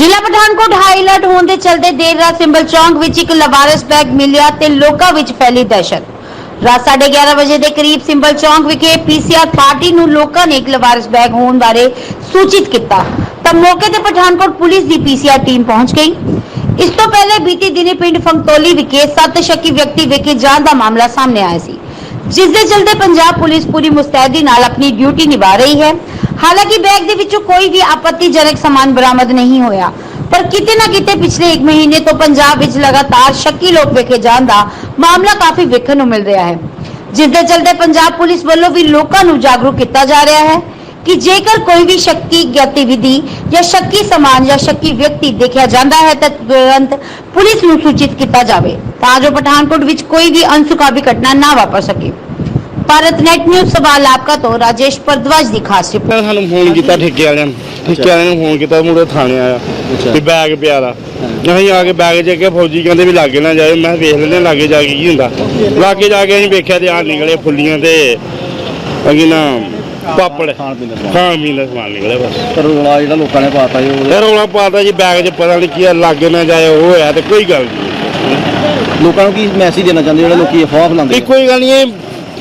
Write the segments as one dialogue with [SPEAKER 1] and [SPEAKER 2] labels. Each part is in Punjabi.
[SPEAKER 1] ਜ਼ਿਲ੍ਹਾ ਪਠਾਨਕੋਟ ਹਾਈ ਅਲਰਟ ਹੋਣ ਦੇ ਚਲਦੇ ਦੇਰ ਰਾਤ ਸਿੰਬਲ ਚੌਂਕ ਵਿੱਚ ਇੱਕ ਲਵਾਰਸ ਬੈਗ ਮਿਲਿਆ ਤੇ ਲੋਕਾਂ ਵਿੱਚ ਫੈਲੀ ਦਹਿਸ਼ਤ। ਰਾਤ 11:30 ਵਜੇ ਦੇ ਕਰੀਬ ਸਿੰਬਲ ਚੌਂਕ ਵਿਖੇ ਪੀਸੀਆਰ ਪਾਰਟੀ ਨੂੰ ਲੋਕਾਂ ਨੇ ਇੱਕ ਲਵਾਰਸ ਬੈਗ ਹੋਣ ਬਾਰੇ ਸੂਚਿਤ ਕੀਤਾ। ਤਾਂ ਮੌਕੇ ਤੇ ਪਠਾਨਕੋਟ ਪੁਲਿਸ ਦੀ ਪੀਸੀਆਰ ਟੀਮ ਪਹੁੰਚ ਗਈ। ਇਸ ਤੋਂ ਪਹਿਲੇ ਬੀਤੀ ਦਿਨੀ ਪਿੰਡ ਫੰਗਤੋਲੀ ਵਿਖੇ ਸੱਤ ਸ਼ੱਕੀ ਵਿਅਕਤੀ ਵਿਖੇ ਜਾਣ ਦਾ ਮਾਮਲਾ ਸਾਹਮਣੇ ਆਇਆ ਸੀ। ਜਿਸ ਦੇ ਚਲਦੇ ਪੰਜਾਬ ਪੁਲਿਸ ਪੂਰੀ ਮੁਸਤੈਦੀ ਨਾਲ ਆਪਣੀ ਡਿਊਟੀ ਨਿਭਾ ਰਹੀ ਹੈ। ਹਾਲਾਂਕਿ ਬੈਗ ਦੇ ਵਿੱਚੋਂ ਕੋਈ ਵੀ ਆਪੱਤੀਜਨਕ ਸਮਾਨ ਬਰਾਮਦ ਨਹੀਂ ਹੋਇਆ। ਪਰ ਕਿਤੇ ਨਾ ਕਿਤੇ ਪਿਛਲੇ 1 ਮਹੀਨੇ ਤੋਂ ਪੰਜਾਬ ਵਿੱਚ ਲਗਾਤਾਰ ਸ਼ੱਕੀ ਲੋਕ ਵੇਖੇ ਜਾਣ ਦਾ ਮਾਮਲਾ ਕਾਫੀ ਵੇਖਣ ਨੂੰ ਮਿਲ ਰਿਹਾ ਹੈ। ਜਿਸ ਦੇ ਚਲਦੇ ਪੰਜਾਬ ਪੁਲਿਸ ਵੱਲੋਂ ਵੀ ਲੋਕਾਂ ਨੂੰ ਜਾਗਰੂਕ ਕੀਤਾ ਜਾ ਰਿਹਾ ਹੈ। ਕਿ ਜੇਕਰ ਕੋਈ ਵੀ ਸ਼ੱਕੀ ਗਤੀਵਿਧੀ ਜਾਂ ਸ਼ੱਕੀ ਸਮਾਨ ਜਾਂ ਸ਼ੱਕੀ ਵਿਅਕਤੀ ਦੇਖਿਆ ਜਾਂਦਾ ਹੈ ਤਾਂ ਤੁਰੰਤ ਪੁਲਿਸ ਨੂੰ ਸੂਚਿਤ ਕੀਤਾ ਜਾਵੇ ਤਾਂ ਜੋ ਪਠਾਨਕੋਟ ਵਿੱਚ ਕੋਈ ਵੀ ਅਨਸੁਖਾਵੀ ਘਟਨਾ ਨਾ ਵਾਪਰ ਸਕੇ। ਭਾਰਤ ਨੈਟ ਨਿਊਜ਼ ਸਵਾਲ ਆਪਕਾ ਤੋਂ ਰਾਜੇਸ਼ ਪਰਦਵਾਜ ਦੀ ਖਾਸ ਰਿਪੋਰਟ।
[SPEAKER 2] ਸਾਨੂੰ ਫੋਨ ਕੀਤਾ ਠੇਕੇ ਵਾਲਿਆਂ ਨੂੰ। ਠੇਕੇ ਵਾਲਿਆਂ ਨੂੰ ਫੋਨ ਕੀਤਾ ਮੁੰਡੇ ਥਾਣੇ ਆਇਆ ਵੀ ਬੈਗ ਪਿਆ ਦਾ ਅਸੀਂ ਆ ਕੇ ਬੈਗ ਚ ਕੇ ਫੌਜੀ ਕਹਿੰਦੇ ਵੀ ਲਾਗੇ ਨਾ ਜਾਇਓ। ਮੈਂ ਕਿਹਾ ਵੇਖ ਲੈਂਦੇ ਹਾਂ ਲਾਗੇ ਜਾ ਕੇ ਕੀ ਹੁੰਦਾ। ਲਾਗੇ ਜਾ ਕੇ ਅਸੀਂ ਵੇਖਿਆ ਤੇ ਆ ਨਿਕਲੇ ਫੁੱਲੀਆਂ ਤੇ। ਅਗੀ ਨਾ ਪਾਪੜ।
[SPEAKER 3] ਖਾਣ ਪੀਣ ਦਾ ਸਮਾਨ।
[SPEAKER 2] ਖਾਣ ਪੀਣ ਦਾ ਸਮਾਨ ਨਿਕਲਿਆ ਬਸ।
[SPEAKER 3] ਪਰ ਰੌਲਾ ਜਿਹੜਾ ਲੋਕਾਂ ਨੇ ਪਾਤਾ ਜੀ ਉਹ
[SPEAKER 2] ਫਿਰ ਰੌਲਾ ਪਾਤਾ ਜੀ ਬੈਗ 'ਚ ਪਤਾ ਨਹੀਂ ਕੀ ਆ, ਲਾਗੇ ਨਾ ਜਾਇਓ ਉਹ ਹੋਇਆ ਤੇ ਕੋਈ ਗੱਲ ਨਹੀਂ
[SPEAKER 3] ਲੋਕਾਂ ਨੂੰ ਕੀ ਮੈਸੇਜ ਦੇਣਾ ਚਾਹੁੰਦੇ ਜਿਹੜੇ ਲੋਕੀ ਅਫਵਾਹ ਫੈਲਾਉਂਦੇ
[SPEAKER 2] ਕੋਈ ਗੱਲ ਨਹੀਂ ਇਹ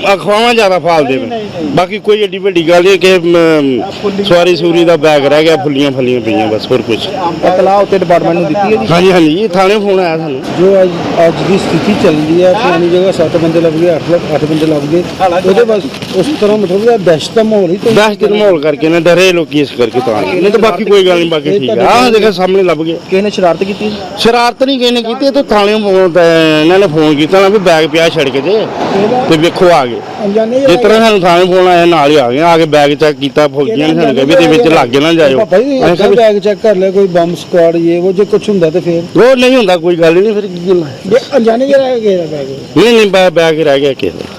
[SPEAKER 2] ਅਖਵਾਵਾਂ ਜ਼ਿਆਦਾ ਫਾਲਦੇ ਨੇ ਬਾਕੀ ਕੋਈ ਏਡੀ ਵੱਡੀ ਗੱਲ ਨਹੀਂ ਕਿ ਸਵਾਰੀ ਸੂਰੀ ਦਾ ਬੈਗ ਰਹਿ ਗਿਆ ਫੁੱਲੀਆਂ ਫਲੀਆਂ ਪਈਆਂ ਬਸ ਹੋਰ ਕੁਝ
[SPEAKER 4] ਇਤਲਾਹ ਉੱਤੇ ਡਿਪਾਰਟਮੈਂਟ ਨੂੰ ਦਿੱਤੀ ਹੈ ਜੀ?
[SPEAKER 2] ਹਾਂਜੀ ਹਾਂਜੀ ਇਹ ਥਾਣੇ ਫੋਨ ਆਇਆ ਸਾਨੂੰ।
[SPEAKER 4] ਜੋ ਅੱਜ ਅੱਜ ਦੀ ਸਥਿਤੀ ਚੱਲ ਰਹੀ ਹੈ ਪੁਰਾਣੀ ਜਗ੍ਹਾ 7 ਬੰਦੇ ਲੱਗ ਗਏ 8 ਲੱਖ 8 ਬੰਦੇ ਲੱਗ ਗਏ। ਉਹਦੇ ਬਸ ਉਸ ਤਰ੍ਹਾਂ ਮਤਲਬ ਕਿ ਦਹਿਸ਼ਤ ਦਾ ਮਾਹੌਲ ਹੀ ਤੇ
[SPEAKER 2] ਦਸ ਦਿਨ ਮਾਹੌਲ ਕਰਕੇ ਨਾ ਡਰੇ ਲੋਕੀ ਇਸ ਕਰਕੇ ਤਾਂ। ਨਹੀਂ ਤਾਂ ਬਾਕੀ ਕੋਈ ਗੱਲ ਨਹੀਂ ਬਾਕੀ ਠੀਕ ਆ ਆਹ ਦੇਖੋ ਸਾਹਮਣੇ ਲੱਭ ਗਏ
[SPEAKER 4] ਕਿਸੇ ਨੇ ਸ਼ਰਾਰਤ ਕੀਤੀ
[SPEAKER 2] ਸ਼ਰਾਰਤ ਨਹੀਂ ਕਿਸੇ ਨੇ ਕੀਤੀ ਤਾਂ ਥਾਣੇ ਇਹਨਾਂ ਨੇ ਫੋਨ ਕੀਤਾ ਨਾ ਵੀ ਬੈਗ ਪਿਆ ਸੜਕ 'ਤੇ ਤੇ ਵੇਖੋ ਆ ਗਏ
[SPEAKER 4] ਅਣਜਾਣੇ
[SPEAKER 2] ਜਿਸ ਤਰ੍ਹਾਂ ਸਾਨੂੰ ਥਾਣੇ ਫੋਨ ਆਇਆ ਨਾਲ ਹੀ ਆ ਗਏ ਆ ਕੇ ਬੈਗ ਚੈੱਕ ਕੀਤਾ ਫੌਜੀਆਂ ਨੇ ਸਾਨੂੰ ਕਿਹਾ ਵੀ ਇਹਦੇ ਵਿੱਚ ਲਾਗੇ ਨਾ ਜਾਇਓ। ਅਸੀਂ ਕਿਹਾ ਵੀ
[SPEAKER 4] ਬੈਗ ਚੈੱਕ ਕਰ ਲਿਆ ਕੋਈ ਬੰਬ ਸਕੁਆਡ ਇਹ ਉਹ ਜੇ ਕੁਝ ਹੁੰਦਾ ਤੇ ਫਿਰ।
[SPEAKER 2] ਉਹ ਨਹੀਂ ਹੁੰਦਾ ਕੋਈ ਗੱਲ ਨਹੀਂ ਫਿਰ ਕੀ ਗੱਲ ਹੈ
[SPEAKER 4] ਜੇ ਅਣਜਾਣੇ ਜਿਹੜਾ ਰਹਿ ਗਿਆ ਬੈਗ
[SPEAKER 2] ਨਹੀਂ ਨਹੀਂ ਬੈ- ਬੈਗ ਰਹਿ ਗਿਆ ਕਿਸੇ ਦਾ।